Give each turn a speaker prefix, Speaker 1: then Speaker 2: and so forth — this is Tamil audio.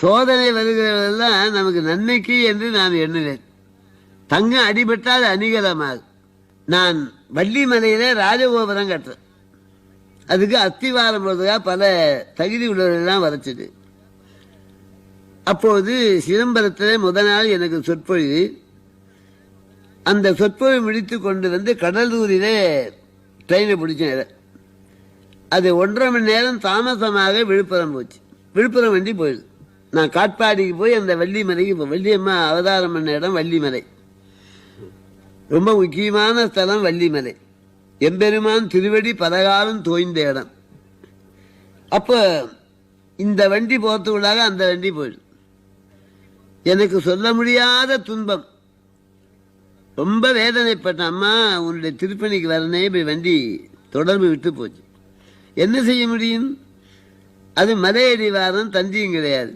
Speaker 1: சோதனை வருகிறதெல்லாம் நமக்கு நன்மைக்கு என்று நான் எண்ணுவேன் தங்கம் அடிபட்டால் அணிகலமாகும் நான் வள்ளிமலையில் ராஜகோபுரம் கட்டுறேன். அதுக்கு அஸ்திவாரம் போடுறதுக்காக பல தகுதி உள்ளவர்கள்லாம் வரைச்சிது அப்போது சிதம்பரத்தில் முத நாள் எனக்கு சொற்பொழிவு. அந்த சொற்பொழிவு முடித்து கொண்டு வந்து கடலூரிலே ட்ரெயினை பிடிச்சேன். அது ஒன்றரை மணி நேரம் தாமசமாக விழுப்புரம் போச்சு. விழுப்புரம் வண்டி போயிடுது. நான் காட்பாடிக்கு போய் அந்த வள்ளிமலைக்கு வள்ளியம்மா அவதாரம் பண்ண இடம் வள்ளிமலை. ரொம்ப முக்கியமான ஸ்தலம் வள்ளிமலை. எம்பெருமான் திருவடி பலகாலம் தோய்ந்த இடம். அப்போ இந்த வண்டி போகிறதுக்குள்ளாக அந்த வண்டி போயிடுது எனக்கு சொல்ல முடியாத துன்பம். ரொம்ப வேதனைப்பட்ட அம்மா உன்னுடைய திருப்பணிக்கு வரனே போய் வண்டி தொடர்பு விட்டு போச்சு. என்ன செய்ய முடியும்? அது மலையடிவாரம் தந்தியும் கிடையாது.